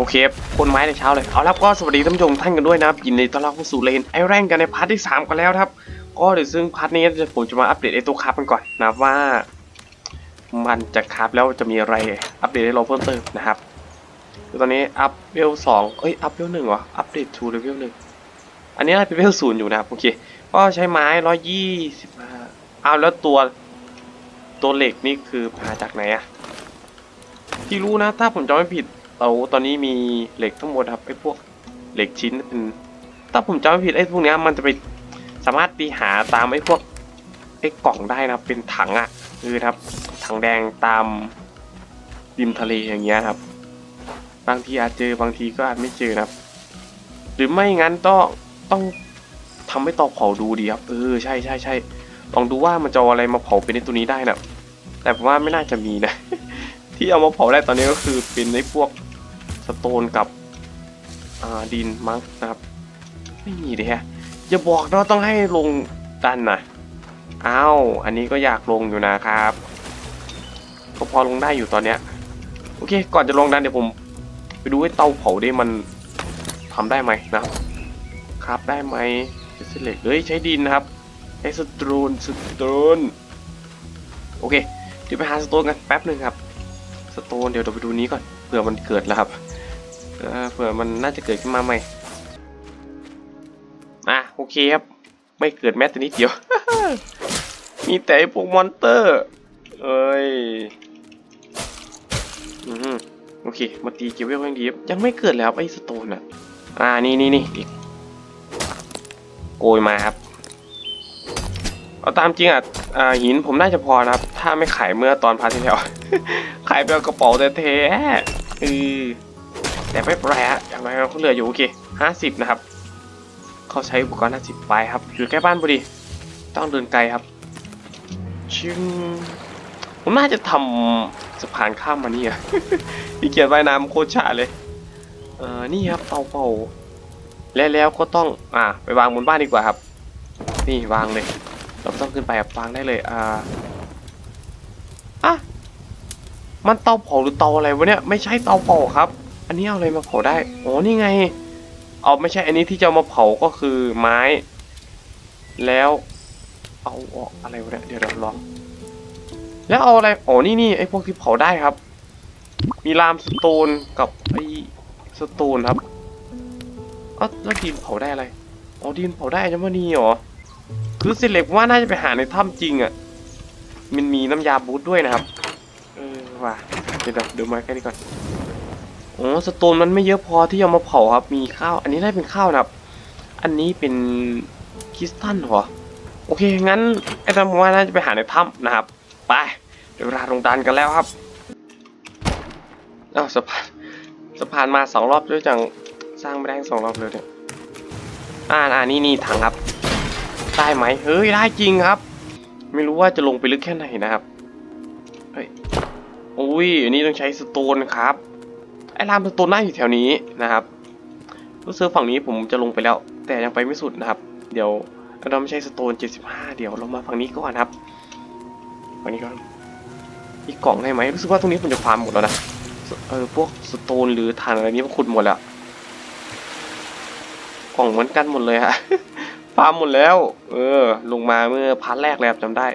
โอเคคนไม้ในเช้าเลย เอาล้วก็สวัสดีท่านผู้ชมท่านกันด้วยนะครับยินดีต้อนรับเข้าสู่เลนไอแรงกันในพาร์ทที่ 3 กันแล้วครับ ก็เดี๋ยวซึ่งพาร์ทนี้จะผมจะมาอัปเดตไอตัวคราฟกันก่อนนะครับว่า มันจะคราฟแล้วจะมีอะไรอัปเดตให้เราเพิ่มเติมนะครับคือตอนนี้อัพเวลสองเอ้ยอัพเวลหนึ่งวะอัปเดตทูเลเวลหนึ่งอันนี้น่าเป็นเวลศูนย์อยู่นะครับโอเคก็ใช้ไม้ร้อยยี่สิบห้าเอาแล้วตัวตัวเหล็กนี่คือมาจากไหนอะที่รู้นะถ้าผมจำไม่ผิด เราตอนนี้มีเหล็กทั้งหมดครับไอ้พวกเหล็กชิ้นเป็นถ้าผมจำไม่ผิดไอ้พวกนี้มันจะไปสามารถไปหาตามไอ้พวกไอ้กล่องได้นะครับ เป็นถังอะคือครับถังแดงตามริมทะเลอย่างเงี้ยครับ บางทีอาจเจอบางทีก็อาจไม่เจอนะครับ หรือไม่งั้นต้องต้องทำให้ตาเผาดูดีครับเออใช่ใช่ใช่ลองดูว่ามันจะเออะไรมาเผาเป็นในตัวนี้ได้นะแต่ผมว่าไม่น่าจะมีนะ ที่เอามาเผาได้ตอนนี้ก็คือเป็นในพวก สโตนกับดินมั้งนะครับ ไม่มีเลยฮะอย่าบอกนะว่าต้องให้ลงดันนะอ้าวอันนี้ก็อยากลงอยู่นะครับก็พอลงได้อยู่ตอนเนี้ยโอเค ก่อนจะลงดันเดี๋ยวผม ไปดูให้เตาเผาได้มันทำได้ไหมนะครับครับได้ไหมเซเล็กเฮ้ยใช้ดินนะครับใช้สโตนสโตนโอเคเดี๋ยวไปหาสโตนกันแป๊บหนึ่งครับ สโตนเดี๋ยวเราไปดูนี้ก่อนเผื่อมันเกิดแล้วครับ เผื่อมันน่าจะเกิดขึ้นมาใหม่อะโอเคครับ ไม่เกิดแม้แต่นิดเดียว มีแต่ไอ้พวกมอนเตอร์ เอ้ย อืมโอเค มาตีเกียวเวลยังดีครับยังไม่เกิดแล้วไอ้สโตนอะ อ่า นี่นี่นี่อีกโกยมาครับ เอาตามจริงอะอ่าหินผมน่าจะพอนะครับ ถ้าไม่ขายเมื่อตอนพาร์ทที่แล้ว ขายไปเอากระเป๋าแต่เทเออ แต่ไม่เป็นไรฮะอย่างไรเขาเหลืออยู่โอเคห้าสิบนะครับ เขาใช้อุปกรณ์ห้าสิบไปครับ อยู่ใกล้บ้านพอดี ต้องเดินไกลครับชึงผมน่าจะทำสะพานข้ามมานี่อะพี่เกียรว่ายน้ำโคตรชาเลย เออนี่ครับเตาเป่าและแล้วก็ต้อง อ่า ไปวางบนบ้านดีกว่าครับ นี่วางเลย เราไม่ต้องขึ้นไปครับวางได้เลย อ่าอะมันเตาเผาหรือเตาอะไรวะเนี่ย ไม่ใช่เตาเผาครับ อันนี้เอาอะไรมาเผาได้โอ๋อนี่ไง เอาไม่ใช่อันนี้ที่จะมาเผาก็คือไม้ แล้ว เอาออกอะไรวะเนี่ยเดี๋ยวเราลอง แล้วเอาอะไรอ๋อนี่นี่ไอพวกที่เผาได้ครับ มีลามสโตนกับไอสโตนครับเอาแล้วดินเผาได้อะไรอ๋อดินเผาได้จังวะนี่หรอคือเซเล็กว่าน่าจะไปหาในถ้ำจริงอะ่ะ มันมีน้ำยาบูทด้วยนะครับ เออว่ะเดี๋ยวเดี๋ยวมาแค่นี้ก่อน อ๋อสโตนมันไม่เยอะพอที่จะมาเผาครับ มีข้าว อันนี้ได้เป็นข้าวนะครับ อันนี้เป็นคริสตัลเหรอ โอเค งั้นไอ้ทำว่าน่าจะไปหาในถ้ำนะครับ ไปเดี๋ยวเวลาลงดันกันแล้วครับอ้าวสะพานสะพานมาสองรอบด้วยจัง สร้างไม่ได้ทั้งสองรอบเลยเนี่ย อ่าอ่านี่นี่ถังครับ ได้ไหมเฮ้ย ได้จริงครับ ไม่รู้ว่าจะลงไปลึกแค่ไหนนะครับ เฮ้ย อุ้ย อันนี้ต้องใช้สโตนครับ อ้รามสโตนน่าอยู่แถวนี้นะครับรู้สึกฝั่งนี้ผมจะลงไปแล้ว แต่ยังไปไม่สุดนะครับ เดี๋ยวเราไม่ใช้สโตน 75 เดี๋ยวเรามาฝั่งนี้ก่อนครับฝั่งนี้ก่อนมีกล่องให้ไหมรู้สึกว่าตรงนี้ผมจะฟาร์มหมดแล้วนะเออพวกสโตนหรือถ่านอะไรนี้มันขุดหมดแล้วกล่องเหมือนกันหมดเลยฮะฟาร์มหมดแล้ว เออ ลงมาเมื่อพาร์ทแรกเลยครับจำได้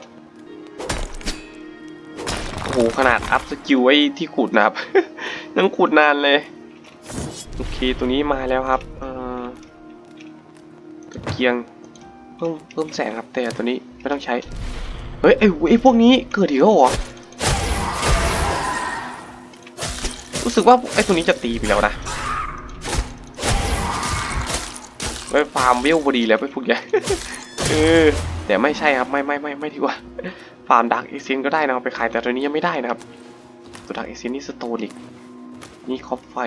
หขนาดอัพสกิลไว้ที่ขุดนะครับ ยังขุดนานเลย โอเคตัวนี้มาแล้วครับเออตะเกียง เพิ่มเพิ่มแสงครับแต่ตัวนี้ไม่ต้องใช้ เฮ้ยไอ้ไอ้พวกนี้เกิดอีกแล้วเหรอ รู้สึกว่าไอ้ตัวนี้จะตีไปแล้วนะไปฟาร์มวิวพอดีแล้วไปพวกใหญ่เออแต่ไม่ใช่ครับไม่ไม่ไม่ไม่ดีกว่า ฟาร์มดักเอซินก็ได้นะครับไปขายแต่ตัวนี้ยังไม่ได้นะครับ ตัวดักเอซินนี่สโตนิกนี่คอปไฟ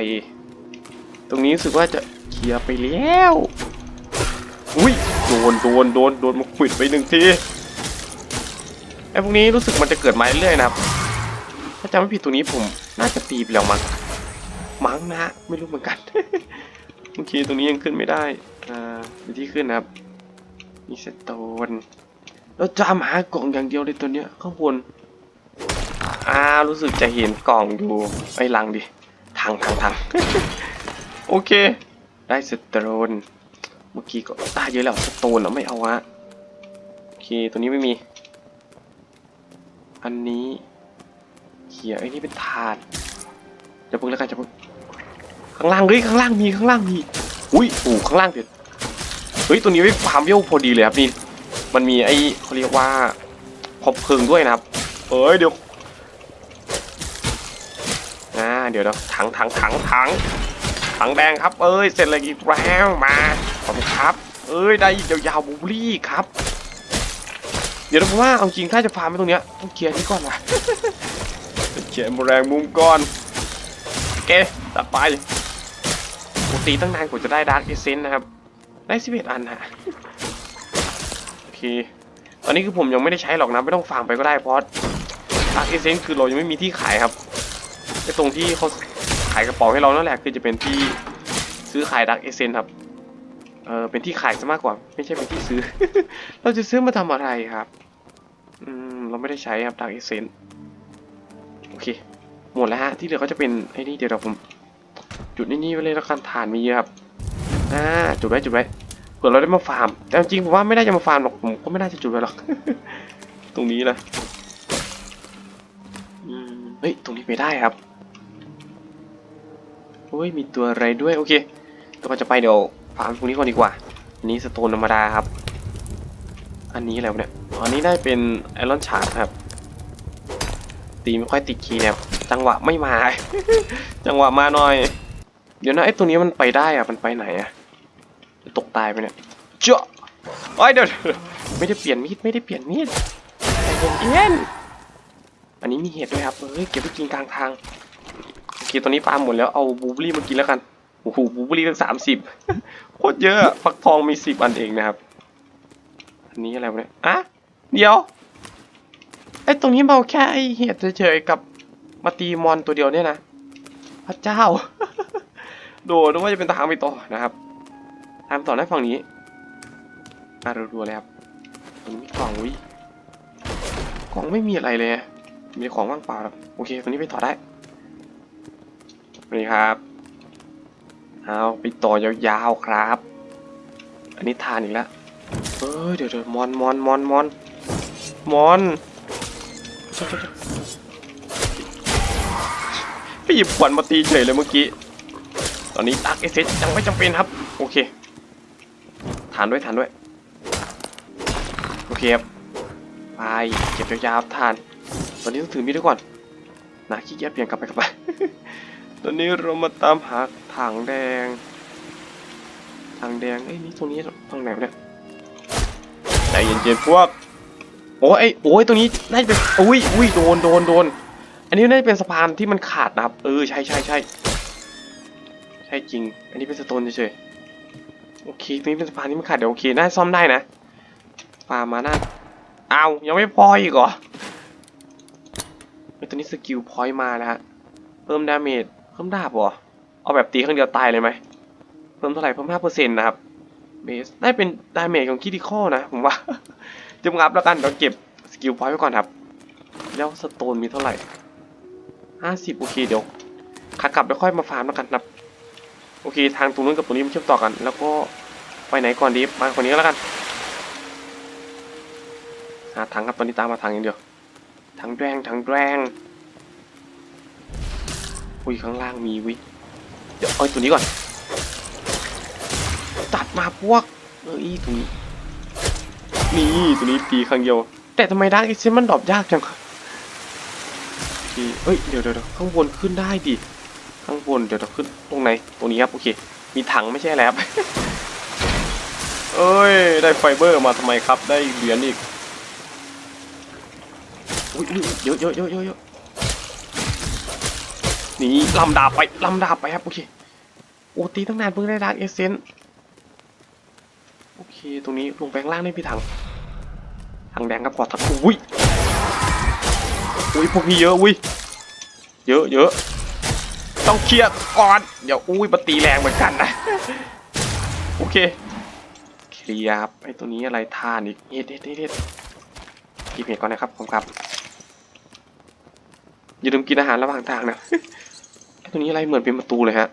ตรงนี้รู้สึกว่าจะเคลียร์ไปแล้วอุ้ยโดนโดนโดนโดนมาขวิดไปหนึ่งทีไอ้พวกนี้รู้สึกมันจะเกิดมาเรื่อยนะครับ ถ้าจำไม่ผิดตัวนี้ผมน่าจะตีไปแล้วมั้งมั้งนะไม่รู้เหมือนกันโอเคตรงนี้ยังขึ้นไม่ได้อ่าที่ขึ้นนะครับมีสโตน แล้วจามหากล่องอย่างเดียวเลยตัวเนี้ยข้างบนอ่ารู้สึกจะเห็นกล่องอยู่ไอ้ลังดิฐถังถังถังโอเค ได้สโตนเมื่อกี้ก็ได้เยอะแล้วสโตนเราไม่เอาฮะโอเคตัวนี้ไม่มี อันนี้เขียไอ้นี่เป็นทานจะพึ่งแล้วกันจะพึ่งข้างล่างเฮ้ยข้างล่างมีข้างล่างมีอุ้ยโอ้ข้างล่างเด็ดเฮ้ยตัวนี้ไม่ฟาร์มเวลพอดีเลยครับนี่ มันมีไอ้เขาเรียกว่าคบเพลิงด้วยนะครับ เอ้ยเดี๋ยวอ่าเดี๋ยวเดี๋ยวถังถังถังถังถังแดงครับ เอ้ยเสร็จเลยอีกแล้วมาขอบคุณครับ เอ้ยได้ยาวๆบูรี่ครับ เดี๋ยวนะผมว่าเอาจริงถ้าจะฟาร์มไปตรงเนี้ยต้องเคลียร์นี่ก่อนนะเคลียร์แมลงมุมก่อนโอเคตัดไปปกติตั้งนานกว่าจะได้ดาร์กเอเซนนะครับ ได้11อันนะ เค ตอนนี้คือผมยังไม่ได้ใช้หรอกนะ ไม่ต้องฟาร์มไปก็ได้เพราะดาร์กเอเซนคือเรายังไม่มีที่ขายครับไอตรงที่เขาขายกระเป๋าให้เรานั่นแหละคือจะเป็นที่ซื้อขายดาร์กเอเซนครับ เออเป็นที่ขายซะมากกว่า ไม่ใช่เป็นที่ซื้อ เราจะซื้อมาทำอะไรครับ อืมเราไม่ได้ใช้ครับดาร์กเอเซนโอเค หมดแล้วฮะที่เหลือก็จะเป็นไอ้นี่เดี๋ยวเราผม จุดนี่นี่ไว้เลยแล้วกันฐานมีเยอะครับอ่าจุดไว้จุดไว้ เผื่อเราได้มาฟาร์มแต่จริงๆผมว่าไม่ได้จะมาฟาร์มหรอกผมก็ไม่น่าจะจุดไว้หรอก ตรงนี้นะอืมเฮ้ยตรงนี้ไม่ได้ครับโอ้ยมีตัวอะไรด้วยโอเคตัวก็จะไปเดี๋ยวฟาร์มตรงนี้ก่อนดีกว่าอันนี้สโตนธรรมดาครับ อันนี้อะไรวเนี่ยอันนี้ได้เป็นไอรอนชาร์ครับ ตีไม่ค่อยติดคีย์เนี่ยจังหวะไม่มา จังหวะมาหน่อย เดี๋ยวนะไอตัวนี้มันไปได้อะมันไปไหนอะ ตกตายไปเนี่ยเจ้าไอ้เดี๋ยวไม่ได้เปลี่ยนมีดไม่ได้เปลี่ยนมีดเย็นอันนี้มีเห็ดด้วยครับเฮ้ยเก็บไปกินกลางทางโอเคตอนนี้ปลาหมดแล้วเอาบูเบอรี่มากินแล้วกันโอ้โหบูเบอรี่ตั้งสามสิบโคตรเยอะฟักทองมีสิบอันเองนะครับ อันนี้อะไรวะเนี่ยอะเดี๋ยวไอ้ตรงนี้เบาแค่ไอ้เห็ดเฉยๆกับมาตีมอนตัวเดียวเนี่ยนะพระเจ้า โดนว่าจะเป็นทางไปต่อนะครับ ทางต่อได้ฝั่งนี้มารัวๆเลยครับตรงนี้มีกล่องวิกล่องไม่มีอะไรเลย มีของว่างเปล่าครับโอเคตรงนี้ไปต่อได้นี่ครับเอาไปต่อยาวๆครับ อันนี้ทานอีกแล้วเอ้ยเดี๋ยวเดี๋ยวมอนมอนมอนมอนมอนไปหยิบขวัญมาตีเฉยเลยเมื่อกี้ ตอนนี้ตักเอเซยังไม่จำเป็นครับ โอเค ทานด้วยทานด้วย โอเคครับไปเก็บยาวๆทาน ตอนนี้ต้องถือมีดด้วยก่อนนะขี้เกียจเปลี่ยนกลับไปกลับไป ตอนนี้เรามาตามหาถังแดง ถังแดง เอ้ยนี่ตรงนี้ตรงไหนเนี่ยใจเย็นๆพวก โอ้ยเอ้ยโอ้ยตรงนี้น่าจะเป็นอุ้ยอุ้ยโดนโดนโดน อันนี้น่าจะเป็นสะพานที่มันขาดนะครับ เออใช่ใช่ใช่ใช่จริง อันนี้เป็นสโตนเฉยๆ โอเคตรงนี้เป็นสะพานที่มันขาดเดี๋ยวโอเคน่าซ่อมได้นะปามาหน้าเอายังไม่พออีกเหรอตัวนี้สกิลพอยต์มาแล้วฮะเพิ่มดาเมจเพิ่มดาบเหรอเอาแบบตีครั้งเดียวตายเลยไหมเพิ่มเท่าไหร่เพิ่มห้าเปอร์เซ็นต์นะครับเบสได้เป็นดาเมจของคิติคอนะผมว่าจะงับแล้วกันเดี๋ยวเก็บสกิลพอยต์ไว้ก่อนครับ แล้วสโตนมีเท่าไหร่ห้าสิบโอเคเดี๋ยวขากลับแล้วค่อยมาฟาร์มแล้วกันครับ โอเค ทางตรงนู้นกับตรงนี้มันเชื่อมต่อกัน แล้วก็ไปไหนก่อนดีมาคนนี้ก็แล้วกันหาถังครับตอนนี้ตามมาถังอย่างเดียวถังแดงถังแดงอุ้ยข้างล่างมีวิเดี๋ยวเอาไอ้ตัวนี้ก่อน ตัดมาพวกเอ้ยตัวนี้นี่ตัวนี้ตีครั้งเดียว แต่ทำไมดักอีเซนมันดรอปยากจังทีเอ้ยเดี๋ยเดี๋ยวเดี๋ยวข้างบนขึ้นได้ดิ ข้างบนเดี๋ยวเดี๋ยวขึ้นตรงไหนตรงนี้ครับโอเค มีถังไม่ใช่แล้วเอ้ย ได้ไฟเบอร์มาทำไมครับ ได้เหรียญอีกอุ้ยเยอะเยอะเยอะเยอะเยอะนี่ลำดาบไปลำดาบไปครับโอเคโอ้ตีตั้งนานเพิ่งได้ดาร์กเอเซนโอเค ตรงนี้ลงไปข้างล่างได้พี่ถังถังแดงกับกอดถังอุ้ยอุ้ยพวกนี้เยอะอุ้ยเยอะเยอะ ต้องเคลียร์ก่อนเดี๋ยวอุ้ยมาตีแรงเหมือนกันนะ โอเค เคลียร์ครับไอตัวนี้อะไรทานอีกเฮ็ดเฮ็ดเฮ็ดเฮ็ดกินเห็ดก่อนนะครับผมครับ อย่าลืมกินอาหารระหว่างทางนะไอตัวนี้อะไรเหมือนเป็นประตูเลยฮะ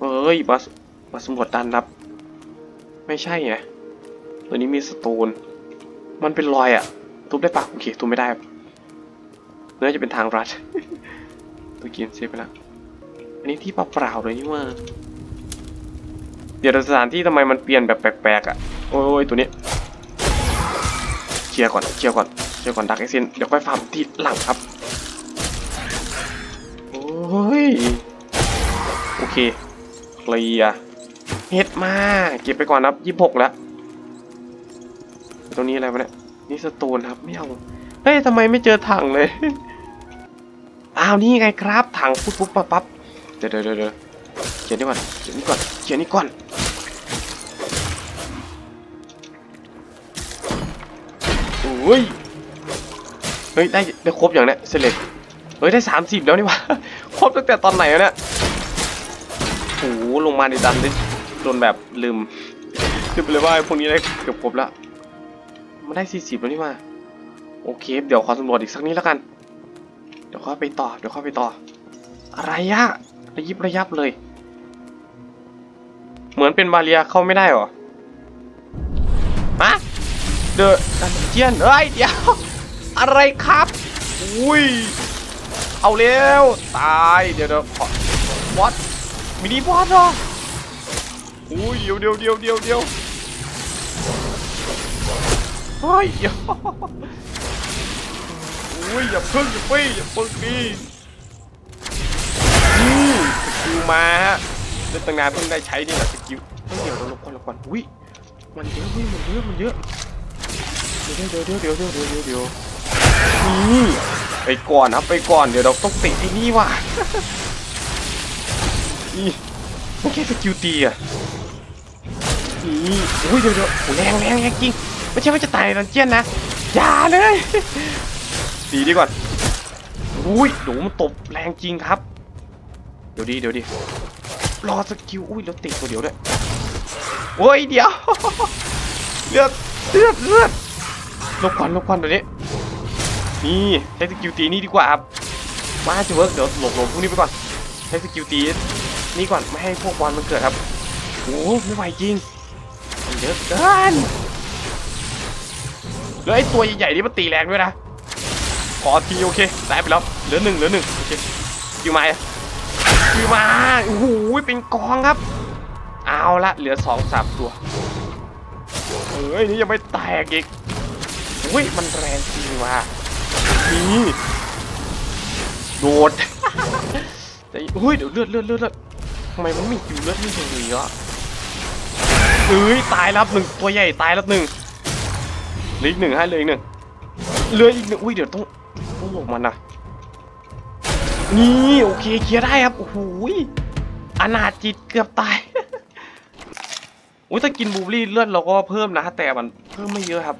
เอ้ยมาสมาสำรวจด้านลับ ไม่ใช่ไงตัวนี้มีสโตน มันเป็นรอยอะทุบได้ปะโอเคทุบไม่ได้ น่าจะเป็นทางรัดตัวกินเซฟไปแล้วอันนี้ที่เปล่าๆเลยนี่ว่า เดี๋ยวสถานที่ทำไมมันเปลี่ยนแบบแปลกๆอะ โอ้ยตัวนี้เคลียร์ก่อนเคลียร์ก่อนเคลียร์ก่อนดักไอเซนเดี๋ยวค่อยฟาร์มที่หลังครับ โอ้ย โอเคเคลียร์เฮ็ดมาเก็บไปก่อนครับยี่หกแล้วตรงนี้อะไรวะเนี่ยนี่สโตนครับไม่เอาเฮ้ยทำไมไม่เจอถังเลย อ้าวนี่ไงครับ ถังปุ๊บปุ๊บปั๊บปั๊บเดี๋ยวเดี๋ยวเดี๋ยวเขียนนี่ก่อนเขียนนี่ก่อนเขียนนี่ก่อนโอ้ยเฮ้ยได้ได้ครบอย่างเนี้ยเสร็จเฮ้ยได้สามสิบแล้วนี่วะครบตั้งแต่ตอนไหนวเนี่ยโอ้โหลงมาในดันได้จนแบบลืมลืมไปเลยว่าพวกนี้ได้เกือบครบแล้วมันได้สี่สิบแล้วนี่หว่าโอเค เดี๋ยวขอสำรวจอีกสักนิดแล้วกัน เดี๋ยวค่อยไปต่อ เดี๋ยวค่อยไปต่อ อะไรอะระยิบระยับเลย เหมือนเป็นบาเรียเข้าไม่ได้หรอฮะเดอะดันเจียนเอ้ยเดี๋ยว อะไรครับ อุ้ย เอาเร็ว ตาย เดี๋ยวเดี๋ยวขอวอตมินิบอสเหรออุ้ยเดี๋ยวเดี๋ยวเดี๋ยวเดี๋ยวเดี๋ยวเฮ้ยเดี๋ยว อุ้ยอย่าพึ่งอย่าปี้อย่าพึ่งดีอืมสกิลมาฮะเล่นตั้งนานเพิ่งได้ใช้นี่แหละสกิลเฮ้ยเดี๋ยวเราลบก่อนลบก่อนอุ้ยมันเยอะเว้ยมันเยอะมันเยอะเดี๋ยวเดี๋ยวเดี๋ยวเดี๋ยวเดี๋ยวเดี๋ยวเดี๋ยวเดี๋ยวนี่ไปก่อนครับไปก่อนเดี๋ยวเราต้องติดไอ้นี่ว่ะนี่ไม่แค่สกิลตีอะนี่อุ้ยเดี๋ยวเดี๋ยวโอ้แรงแรงแรงจริงไม่ใช่ว่าจะตายในดันเจียนนะอย่าเลย ดีดีก่อนอุ้ยโหมันตบแรงจริงครับ เดี๋ยวดีเดี๋ยวดีรอสกิลอุ้ยแล้วติดตัวเดียวด้วยโอ้ยเดี๋ยวเลือดเลือดเลือดลบควันลบควันตัวนี้นี่ใช้สกิลตีนี่ดีกว่าครับมาจะเวิร์กเดี๋ยวหลบหลบพวกนี้ไปก่อนใช้สกิลตีนี่ก่อนไม่ให้พวกบอลมันเกิดครับโอ้ไม่ไหวจริงเยอะเกินแล้วไอ้ตัวใหญ่ๆนี่มันตีแรงด้วยนะ อทีโอเคได้ไปแล้วเหลือหนึ่งเหลือหนึ่งโอเคคิวมาคิวมาโอ้โหเป็นกองครับ เอาละเหลือสองสามตัวเอ้ยนี่ยังไม่แตกอีกอุ้ยมันแรงจริงว่ะนี่โดดแต่อุ้ยเดี๋ยวเลือดเลือดเลือดเลือดทำไมมันไม่อยู่เลือดไม่เลยอะเอ้ยตายแล้วหนึ่งตัวใหญ่ตายแล้วหนึ่งเหลืออีกหนึ่งให้เหลยอีกหนึ่งเหลืออีกหนึ่งอุ้ยเดี๋ยวต้อง มันนะนี่โอเคเคลียร์ได้ครับโอ้โหยอนาจิตเกือบตายอุ้ยถ้ากินบูเบอร์รี่เลือดเราก็เพิ่มนะ แต่มันเพิ่มไม่เยอะครับ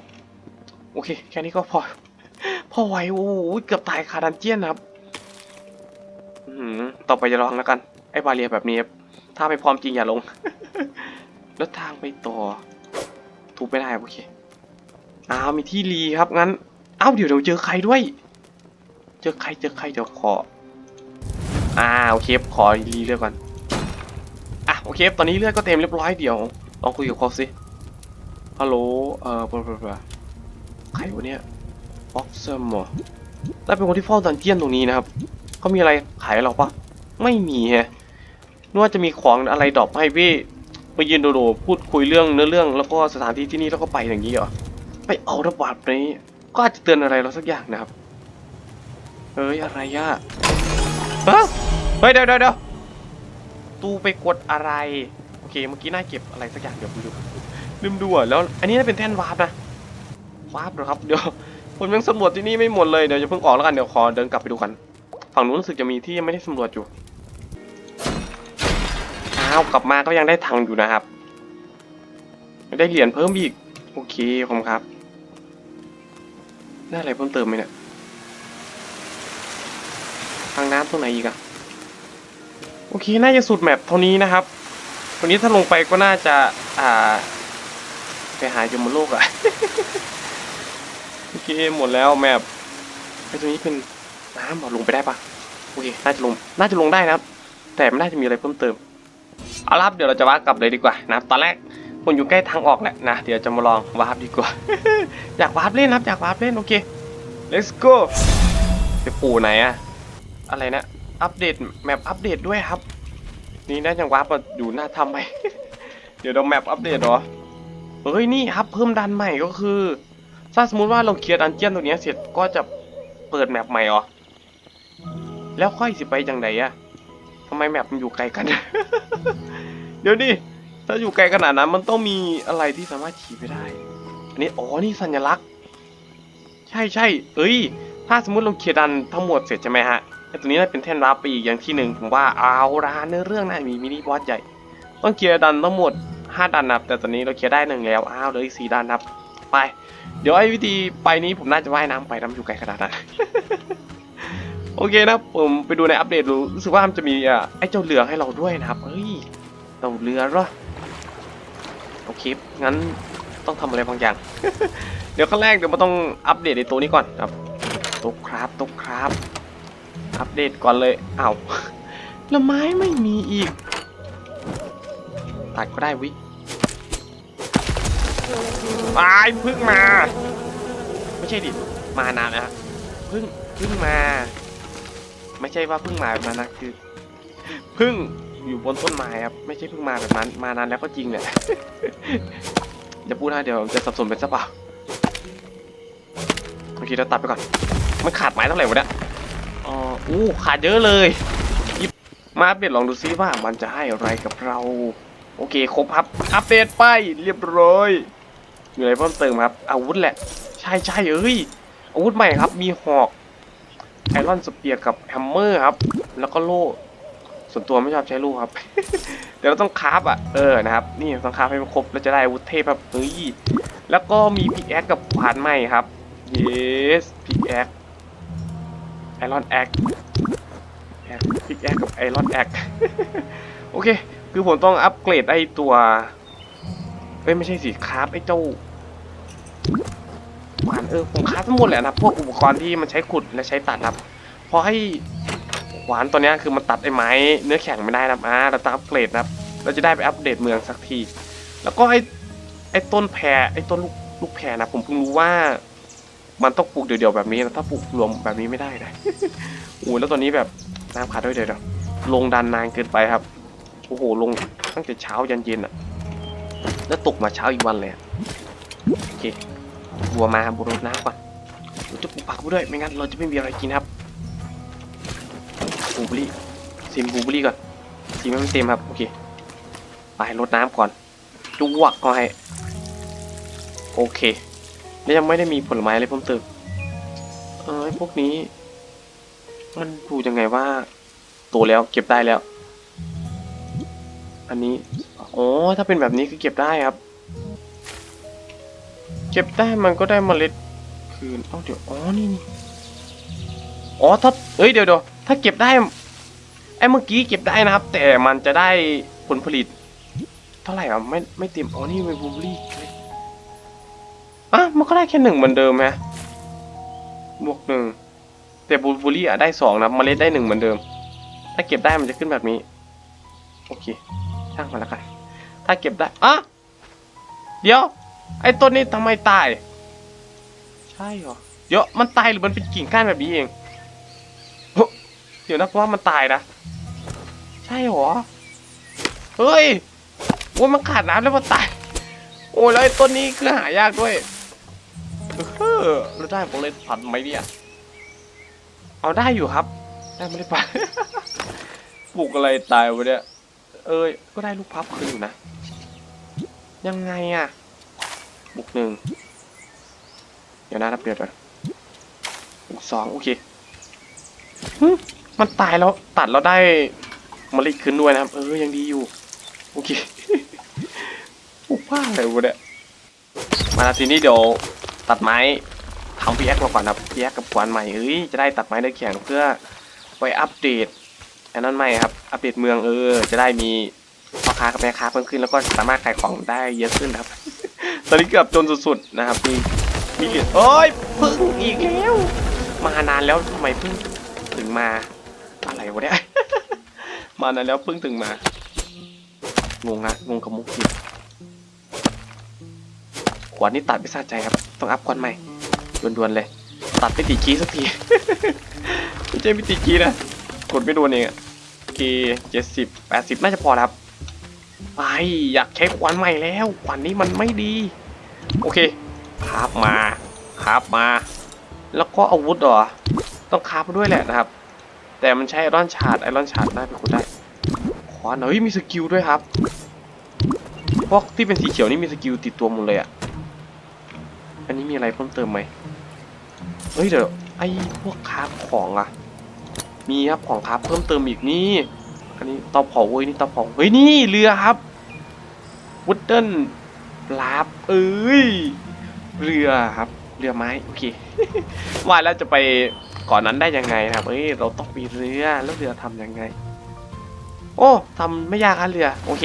โอเค แค่นี้ก็พอ พอไหวโอ้โหเกือบตายคาดันเจียนครับอืมต่อไปจะลองแล้วกัน ไอ้บาเรียแบบนี้ ถ้าไม่พร้อมจริงอย่าลง แล้วทางไปต่อทุบไม่ได้โอเคอ้าวมีที่รีครับงั้นอ้าวเดี๋ยวเดี๋ยวเจอใครด้วย เจอใครเจอใครเดี๋ยวขอ อ่าโอเคขอรีเลือกก่อน อะโอเคตอนนี้เลือดก็เต็มเรียบร้อยเดี๋ยวลองคุยกับเขาสิ ฮัลโหล เอ่อปะปะปะใครวะเนี่ยฟ็อกเซมเหรอได้เป็นคนที่เฝ้าดันเจียนตรงนี้นะครับ เขามีอะไรขายเราปะไม่มีแฮะนึกว่าจะมีของอะไรดรอปให้พี่มายืนโดดๆพูดคุยเรื่องเนื้อเรื่องแล้วก็สถานที่ที่นี่แล้วก็ไปอย่างนี้เหรอ ไปเอาระบาดนี้ก็อาจจะเตือนอะไรเราสักอย่างนะครับ ฮ้ยอะไรอะฮะเฮ้ยเดี๋ยวเดี๋ยวเดี๋ยวตู้ไปกดอะไร โอเคเมื่อกี้น่าเก็บอะไรสักอย่างเดี๋ยวผมดูลืมดูอะแล้ว อันนี้น่าเป็นแท่นวาร์ปนะวาร์ปเหรอครับเดี๋ยวผมยังสำรวจที่นี่ไม่หมดเลยเดี๋ยวจะเพิ่งออกแล้วกันเดี๋ยวขอเดินกลับไปดูกันฝั่งนู้นรู้สึกจะมีที่ยังไม่ได้สำรวจอยู่อ้าวกลับมาก็ยังได้ทังค์อยู่นะครับได้เหรียญเพิ่มอีก โอเคขอบคุณครับ ได้อะไรเพิ่มเติมไหมเนี่ยทางน้ำตรงไหนอีกอะโอเค น่าจะสุดแมปเท่านี้นะครับวันนี้ถ้าลงไปก็น่าจะ อ่า ไปหายมโลกอะโอเค หมดแล้วแมปไอตรงนี้เป็นน้ำเหรอลงไปได้ปะโอเค น่าจะลง น่าจะลงได้นะครับ แต่ไม่น่าจะมีอะไรเพิ่มเติม เอาละครับ เดี๋ยวเราจะวาร์ปกลับเลยดีกว่านะตอนแรกผมอยู่ใกล้ทางออกแหละนะ เดี๋ยวจะมาลองวาร์ปดีกว่า อยากวาร์ปเล่นนะครับ อยากวาร์ปเล่น โอเค let's go ไปปู่ไหนอะ อะไรนะอัปเดตแมปอัปเดตด้วยครับ นี่น่าจะวาร์ปมาอยู่หน้าทำไปเดี๋ยวเราแมปอัปเดตเหรอเฮ้ยนี่ครับเพิ่มดันใหม่ก็คือ ถ้าสมมติว่าเราเคลียร์ดันเจียนตรงเนี้ยเสร็จก็จะเปิดแมปใหม่เหรอแล้วค่อยสิไปจังไดอะทำไมแมปมันอยู่ไกลกัน เดี๋ยวดิถ้าอยู่ไกลขนาดนั้นมันต้องมีอะไรที่สามารถขี่ไปได้ อันนี้อ๋อนี่สัญลักษณ์ ใช่ใช่เอ้ย ถ้าสมมติเราเคลียร์ดันทั้งหมดเสร็จใช่ไหมฮะ ไอ้ตัวนี้น่าเป็นแท่นรับไปอีกอย่างที่หนึ่งผมว่าเอาละเนื้อเรื่องน่ามีมินิบอสใหญ่ ต้องเคลียร์ดันทั้งหมด 5 ดันนับ แต่ตอนนี้เราเคลียร์ได้หนึ่งแล้วอ้าวเหลืออีกสี่ดันนับไป เดี๋ยวไอ้วิธีไปนี้ผมน่าจะว่ายน้ำไปน้ำอยู่ไกลขนาดนั้นโอเคนะผมไปดูในอัปเดตดูรู้สึกว่ามันจะมีอะไอ้เจ้าเรือให้เราด้วยนะครับเฮ้ยเต่าเรือเหรอโอเคงั้นต้องทำอะไรบางอย่าง เดี๋ยวขั้นแรกเดี๋ยวมันต้องอัปเดตในตัวนี้ก่อนครับตกครับตกครับ อัปเดตก่อนเลยเอ้าแล้วไม้ไม่มีอีก ตัดก็ได้วิตายพึ่งมา ไม่ใช่ดิ มานานแล้วพึ่งพึ่งมา ไม่ใช่ว่าพึ่งมาแบบนั้นนะคือพึ่งอยู่บนต้นไม้ครับ ไม่ใช่พึ่งมาแบบนั้น มานานแล้วก็จริงแหละอย่าพูดนะเดี๋ยวจะสับสนเป็นซะเปล่าโอเคเราตัดไปก่อน มันขาดไม้เท่าไหร่วะเนี่ย อ๋ออู้ขาดเยอะเลยหยิบมาอัปเดตลองดูซิว่ามันจะให้อะไรกับเรา โอเคครบครับอัปเดตไปเรียบร้อยมีอะไรเพิ่มเติมครับ อาวุธแหละ ใช่ใช่เอ้ยอาวุธใหม่ครับ มีหอกไอรอนสเปียร์กับแฮมเมอร์ครับ แล้วก็โล่ส่วนตัวไม่ชอบใช้ลูกครับ เดี๋ยวเราต้องคราฟอะ เออ นะครับ นี่ต้องคราฟให้มันครบแล้วจะได้อาวุธเทพแบบเฮ้ย แล้วก็มีพิกแอคกับขวานใหม่ครับ yes พิกแอค ไอรอนแอคพิกแอคกับไอรอนแอคโอเค คือผมต้องอัปเกรดไอตัวเอ้ยไม่ใช่สิคราฟไอเจ้าขวานเออผมคราฟทั้งหมดแหละนะพวกอุปกรณ์ที่มันใช้ขุดและใช้ตัดครับพอให้ขวานตัวนี้คือมันตัดไอไม้เนื้อแข็งไม่ได้นะครับอ่าเราต้องอัปเกรดนะครับเราจะได้ไปอัปเดตเมืองสักที แล้วก็ไอไอต้นแพรไอต้นลูกลูกแพรนะผมเพิ่งรู้ว่า มันต้องปลูกเดี่ยวๆแบบนี้นะถ้าปลูกรวมแบบนี้ไม่ได้นะโอ้ยแล้วตอนนี้แบบน้ำขาดด้วยเดี๋ยวๆลงดันนานเกินไปครับโอ้โหลงตั้งแต่เช้ายันเย็นอะแล้วตกมาเช้าอีกวันเลยอะโอเคบัวมาบุรดน้ำก่อนเราจะปลูกผักไปด้วยไม่งั้นเราจะไม่มีอะไรกินครับบลูเบอร์รี่ซิมบลูเบอร์รี่ก่อนซิมให้มันเต็มครับโอเคไปรดน้ำก่อนจุวกก็ให้โอเค แล้วยังไม่ได้มีผลไม้อะไรเพิ่มเติมเออไอ้พวกนี้ มันดูยังไงว่าโตแล้วเก็บได้แล้ว อันนี้อ๋อถ้าเป็นแบบนี้คือเก็บได้ครับ เก็บได้มันก็ได้เมล็ดคืนเอ้าเดี๋ยวอ๋อนี่นี่อ๋อถ้าเอ้ยเดี๋ยวเดี๋ยวถ้าเก็บได้ไอ้เมื่อกี้เก็บได้นะครับ แต่มันจะได้ผลผลิต เท่าไหร่อะไม่ไม่เต็มอ๋อนี่เป็นบลูเบอรี่ อะมันก็ได้แค่หนึ่งเหมือนเดิมฮะบวกหนึ่งแต่บูบอร์รี่อะได้สองนะเมล็ดได้หนึ่งเหมือนเดิม ถ้าเก็บได้มันจะขึ้นแบบนี้ โอเคช่างมันแล้วกัน ถ้าเก็บได้อะเดี๋ยว ไอ้ต้นนี้ทำไมตาย ใช่เหรอเดี๋ยวมันตายหรือมันเป็นกิ่งก้านแบบนี้เองเฮ้ยเดี๋ยวนะเพราะว่ามันตายนะ ใช่เหรอเฮ้ยโอ้ยมันขาดน้ำแล้วมันตาย โอ้ยแล้วไอ้ต้นนี้คือหายากด้วย เออแล้วได้ผมเลยผัดไหมเนี่ยเอาได้อยู่ครับ ได้ไม่ได้ไปปลูกอะไรตายวะเนี่ย เอ้ย ก็ได้ลูกพับคืนอยู่นะ ยังไงอะบุกหนึ่งเดี๋ยวนะรับเดือดก่อนบุกสองโอเคหึมันตายแล้วตัดแล้วได้มะลิขึ้นด้วยนะครับ เออยังดีอยู่ โอเคปลูกผ้าอะไรวะเนี่ยมาทีนี้เดี๋ยว ตัดไม้ทำพีแอคมาก่อนนะพีแอคกับขวานใหม่เอ้ยจะได้ตัดไม้ได้แข็งเพื่อไปอัปเดตอันนั้นใหม่ครับอัปเดตเมืองเออ จะได้มีพ่อค้ากับแม่ค้าเพิ่มขึ้นแล้วก็สามารถขายของได้เยอะขึ้นครับ ตอนนี้เกือบจนสุดๆนะครับมีมีเหรียญโอ้ยพึ่งอีกแล้วมานานแล้วทำไมพิ่งถึงมาอะไรวะเนี่ยมานานแล้วพิ่งถึงมางงนะงงกับมุกจิบ ขวานนี้ตัดไม่สะใจครับ ต้องอัพควันใหม่ด่วนๆเลย ตัดไม่ติดคีสักที ไม่ใช่ไม่ติดคีนะ กดไม่โดนเองอะโอเคเจ็ดสิบแปดสิบน่าจะพอครับ ไป อยากใช้ขวานใหม่แล้ว ขวานนี้มันไม่ดี โอเคคราบมาคราบมา แล้วก็อาวุธหรอ ต้องคาบด้วยแหละนะครับ แต่มันใช้ไอรอนชาร์ดไอรอนชาร์ดได้ไปขุดได้ขวานเฮ้ยมีสกิลด้วยครับพวกที่เป็นสีเขียวนี่มีสกิลติดตัวหมดเลยอะ อันนี้มีอะไรเพิ่มเติมไหมเฮ้ยเดี๋ยวไอ้พวกคราฟของอะมีครับของคราฟเพิ่มเติมอีกนี่อันนี้เตาเผาเว้ยนี่เตาเผาเฮ้ยนี่เรือครับวุดเดิลลาบเอ้ยเรือครับ เรือไม้โอเคว่าแล้วจะไปก่อนนั้นได้ยังไงครับเอ้ยเราต้องมีเรือแล้วเรือทำยังไง โอ้ทำไม่ยากครับเรือโอเค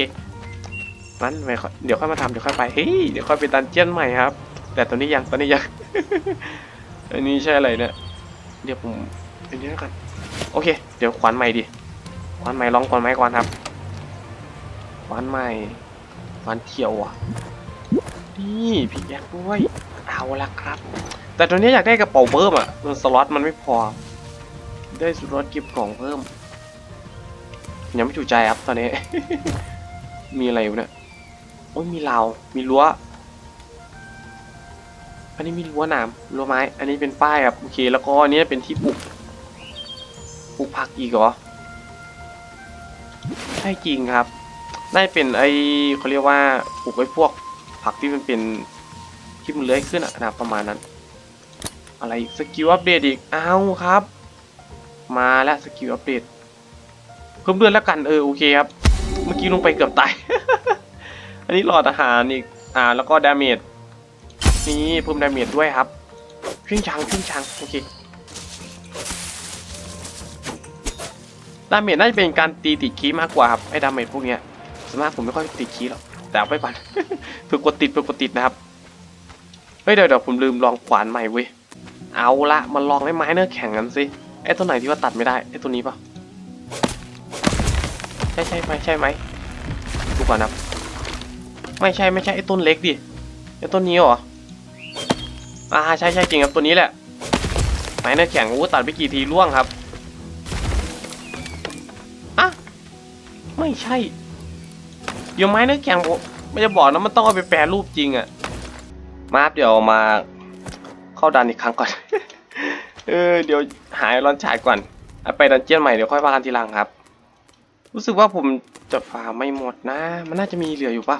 งั้นเดี๋ยวค่อยมาทำเดี๋ยวค่อยไปเฮ้ยเดี๋ยวค่อยไปดันเจียนใหม่ครับ แต่ตอนนี้ยังตอนนี้ยัง อันนี้ใช่อะไรเนี่ยเดี๋ยวผมอันนี้แล้วกันโอเค เดี๋ยวขวานใหม่ดิขวานใหม่ลองขวานใหม่ก่อนครับขวานใหม่ขวานเขียวอะนี่พี่แยกด้วยเอาละครับ แต่ตอนนี้อยากได้กระเป๋าเพิ่มอะมันสล็อตมันไม่พอ ได้สล็อตเก็บกล่องเพิ่มยังไม่ถูกใจครับตอนนี้ มีอะไรอยู่เนี่ยโอ้ยมีราวมีรั้ว อันนี้มีรั้วหนามรั้วไม้ อันนี้เป็นป้ายครับโอเค แล้วก็อันนี้เป็นที่ปลูกปลูกผักอีกเหรอใช่จริงครับน่าจะเป็นไอเขาเรียกว่าปลูกไอ้พวกผักที่มันเป็นที่มันเลื้อยขึ้นอะนะประมาณนั้น อะไรอีกสกิลอัปเดตอีกอ้าวครับ มาแล้วสกิลอัปเดตเพิ่มเลือดแล้วกันเออโอเคครับ เมื่อกี้ลงไปเกือบตาย อันนี้หลอดอาหารอีกอ่าแล้วก็ดาเมจ นี่เพิ่มดาเมจด้วยครับเครื่งชังเครื่งชังโอเคดาเมจน่าจะเป็นการตีติดคีมากกว่าครับไอ้ดาเมจพวกเนี้ยส่วนมากผมไม่ค่อยติดคีหรอกแต่เอาไปก่อนเพื่อกดติดเพื่อกดติดนะครับเฮ้ยเดี๋ยวเดี๋ยวผมลืมลองขวานใหม่เว้ยเอาละมาลองไอ้ไม้เนื้อแข็งกันสิไอ้ตัวไหนที่ว่าตัดไม่ได้ไอ้ตัวนี้ปะใช่ใช่ไหมใช่ไหมดูก่อนนะไม่ใช่ไม่ใช่ไอ้ต้นเล็กดิไอ้ต้นนี้เหรอ อ่าใช่ใช่จริงครับตัวนี้แหละไม้เนื้อแข็งโอ้ตัดไปกี่ทีร่วงครับอะไม่ใช่เดี๋ยวไม้เนื้อแข็งผมไม่จะบอกนะมันต้องเอาไปแปรรูปจริงอะมารับเดี๋ยวมาเข้าดันอีกครั้งก่อน เออเดี๋ยวหายร้อนฉายก่อนเอาไปดันเจียนใหม่เดี๋ยวค่อยว่ากันทีหลังครับ รู้สึกว่าผมจะฟาไม่หมดนะ มันน่าจะมีเหลืออยู่ปะ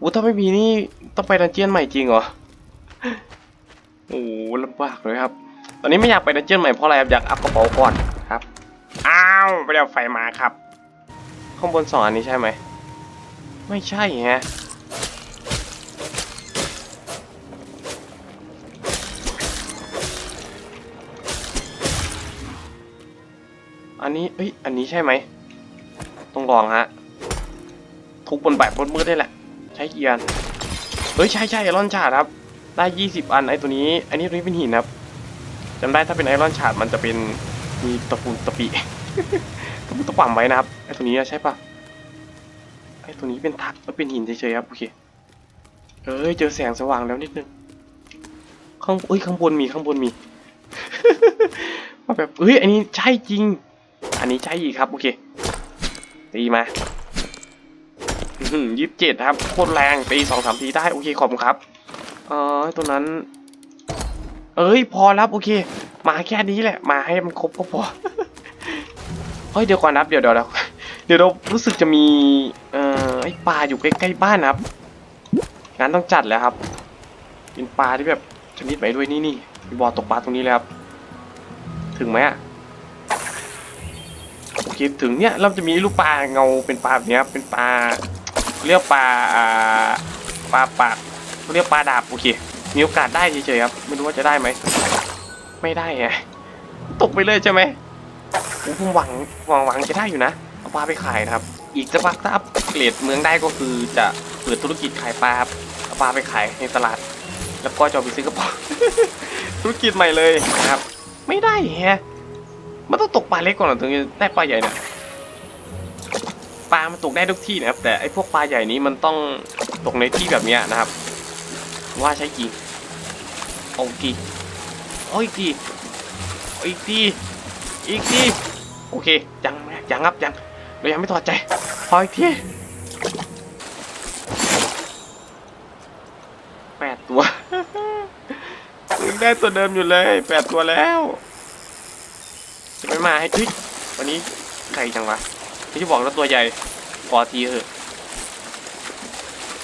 อู้ถ้าไม่มีนี่ต้องไปดันเจียนใหม่จริงเหรอ โอ้ลำบากเลยครับ ตอนนี้ไม่อยากไปดันเจียนใหม่เพราะอะไรครับอยากอัพกระเป๋าก่อนครับ อ้าวไปเอาไฟมาครับ ข้างบนสองอันนี้ใช่ไหม ไม่ใช่ฮะอันนี้เอ้ย อันนี้ใช่ไหม ต้องลองฮะ ทุกบนแบบบนมืดได้แหละ ใช้เกียร์เฮ้ย ใช่ใช่ไอรอนชาดครับ ได้ 20 อันไอตัวนี้ อันนี้ตัวนี้เป็นหินครับจำได้ถ้าเป็นไอรอนชาร์ดมันจะเป็นมีตะปูตะปีตะปูตะป่ำไว้นะครับไอตัวนี้ใช่ปะไอตัวนี้เป็นทักเป็นหินเฉยๆครับโอเคเอ้ยเจอแสงสว่างแล้วนิดนึงข้างเอ้ยข้างบนมีข้างบนมีว่าแบบเฮ้ยอันนี้ใช่จริง อันนี้ใช่อีกครับโอเคตีมายี่สิบเจ็ดครับโคตรแรงตีสองสามทีได้โอเคขอบคุณครับ เออตัวนั้น เอ้ยพอแล้วโอเค มาแค่นี้แหละ มาให้มันครบก็พอเฮ้ยเดี๋ยวก่อนนะครับเดี๋ยวเดี๋ยวเดี๋ยวเดี๋ยวรารู้สึกจะมีเอ่อไอปลาอยู่ใกล้ๆบ้านนะครับงั้นต้องจัดแล้วครับเป็นปลาที่แบบชนิดไหนด้วยนี่นี่มีบ่อตกปลาตรงนี้เลยครับถึงไหมอะโอเคถึงเนี้ยเราจะมีลูกปลาเงาเป็นปลาแบบเนี้ยครับเป็นปลาเรียกปลาอ่าปลาปาก เรียกปลาดาบโอเค มีโอกาสได้เฉยๆครับ ไม่รู้ว่าจะได้ไหม ไม่ได้ไง ตกไปเลยใช่ไหมโอ้ผมหวังหวังหวังจะได้อยู่นะ เอาปลาไปขายนะครับ อีกสักพักถ้าอัปเกรดเมืองได้ก็คือจะเปิดธุรกิจขายปลาครับ เอาปลาไปขายในตลาด แล้วก็จะไปซื้อกระป๋าธุรกิจใหม่เลยนะครับ ไม่ได้แฮะ มันต้องตกปลาเล็กก่อนถึงจะได้ปลาใหญ่เนี่ยปลามันตกได้ทุกที่นะครับ แต่ไอ้พวกปลาใหญ่นี้มันต้องตกในที่แบบนี้นะครับ ว่าใช่กี่โอ้กี่โอ้ยกี่อีกทีอีกทีโอเคยังยังครับยังเรายังไม่ถอดใจพออีกทีแปดตัวยังได้ตัวเดิมอยู่เลยแปดตัวแล้วจะไม่มาให้เฮ้ยวันนี้ใครจังวะที่บอกว่าตัวใหญ่พอทีเถอะ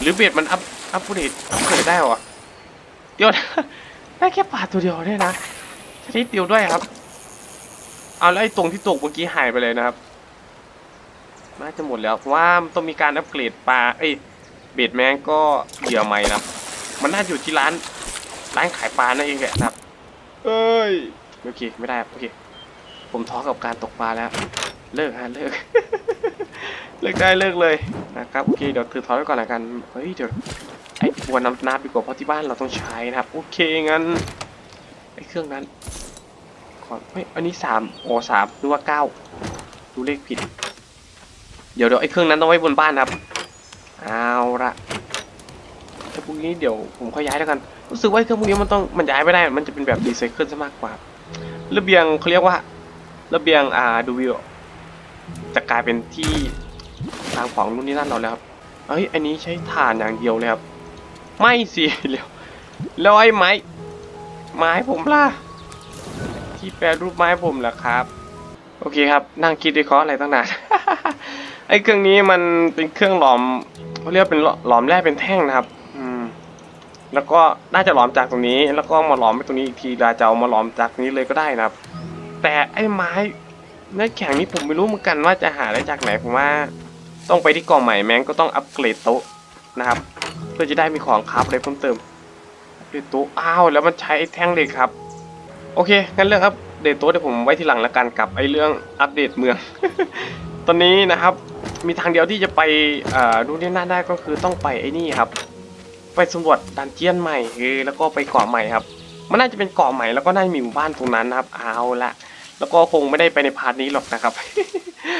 หรือเบ็ดมันอัพ อัพเดตอัพเกรดได้เหรอเดี๋ยวนะได้แค่ปลาตัวเดียวเนี่ยนะชนิดเดียวด้วยครับ เอาแล้วไอ้ตรงที่ตกเมื่อกี้หายไปเลยนะครับน่าจะหมดแล้วเพราะว่ามันต้องมีการอัปเกรดปลาเอ้ยเบ็ดแมงก็เหยื่อใหม่นะครับมันน่าจะอยู่ที่ร้าน ร้านขายปลานั่นเองแหละนะครับ เอ้ยโอเคไม่ได้ครับโอเค ผมท้อกับการตกปลาแล้ว เลิกฮะเลิกเลิกได้เลิกเลยนะครับโอเคเดี๋ยวถือท้อไว้ก่อนละกันเฮ้ยเดี๋ยว ไอ้บัวน้ำน้ำดีกว่าเพราะที่บ้านเราต้องใช้นะครับ โอเคงั้นไอ้เครื่องนั้นขอเฮ้อันนี้สามโอสามหรือว่าเก้าดูเลขผิด เดี๋ยวเดี๋ยวไอ้เครื่องนั้นต้องไว้บนบ้านครับเอาละถ้าพวกนี้เดี๋ยวผมค่อยย้ายแล้วกันรู้สึกว่าไอ้เครื่องพวกนี้มันต้องมันย้ายไม่ได้ มันจะเป็นแบบรีไซเคิลซะมากกว่าระเบียงเขาเรียกว่าระเบียงอ่าดูวิวจะกลายเป็นที่ทางของนู่นนี่นั่นเราแล้วครับเฮ้ยอันนี้ใช้ถ่านอย่างเดียวเลยครับ ไม่สิเร็วแล้วไอ้ไม้ไม้ผมล่ะ ที่แปลรูปไม้ผมเหรอครับ โอเคครับ นั่งคิดวิเคราะห์อะไรตั้งนานไอ้เครื่องนี้มันเป็นเครื่องหลอมเขาเรียกเป็นหลอมแร่เป็นแท่งนะครับ อืม แล้วก็น่าจะหลอมจากตรงนี้ แล้วก็มาหลอมไปตรงนี้อีกทีเราจะเอามาหลอมจากนี้เลยก็ได้นะครับ แต่ไอ้ไม้เนื้อแข็งนี้ผมไม่รู้เหมือนกันว่าจะหาได้จากไหนผมว่า ต้องไปที่กล่องใหม่แม้งก็ต้องอัปเกรดโต๊ะนะครับ พื่อจะได้มีของคราฟอะไรเพิ่มเติมเกรดโตอ้าวแล้วมันใช้ไอ้แท่งเหล็กครับ โอเคงั้นเรื่องอัปเดตตัวเดี๋ยวผมไว้ทีหลังแล้วกันกับไอ้เรื่องอัปเดตเมือง ตอนนี้นะครับ มีทางเดียวที่จะไปอ่อนู่นนี่นั่นได้ก็คือต้องไปไอ้นี่ครับ ไปสำรวจดันเจียนใหม่เออแล้วก็ไปเกาะใหม่ครับ มันน่าจะเป็นเกาะใหม่แล้วก็น่าจะมีหมู่บ้านตรงนั้นนะครับเอาละแล้วก็คงไม่ได้ไปในพาร์ทนี้หรอกนะครับ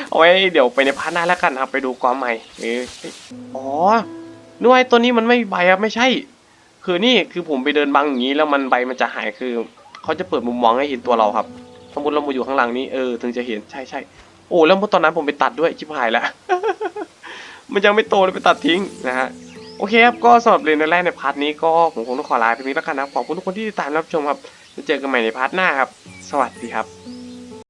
เอาไว้เดี๋ยวไปในพาร์ทหน้าแล้วกันครับ ไปดูเกาะใหม่เออเฮ้อ๋อ นึกว่าไอ้ตัวนี้มันไม่มีใบครับไม่ใช่ คือนี่คือผมไปเดินบังอย่างนี้แล้วมันใบมันจะหายคือเขาจะเปิดมุมมองให้เห็นตัวเราครับ สมมติเราอยู่ข้างหลังนี้เออถึงจะเห็นใช่ใช่โอ้แล้วเมื่อตอนนั้นผมไปตัดด้วยชิบหายแล้วมันยังไม่โตเลยไปตัดทิ้งนะฮะโอเคครับก็สำหรับเรียนแรกในพาร์ทนี้ก็ผมคงต้องขอลาไปนี้แล้วกันนะขอบคุณทุกคนที่ติดตามรับชมครับจะเจอกันใหม่ในพาร์ทหน้าครับ สวัสดีครับ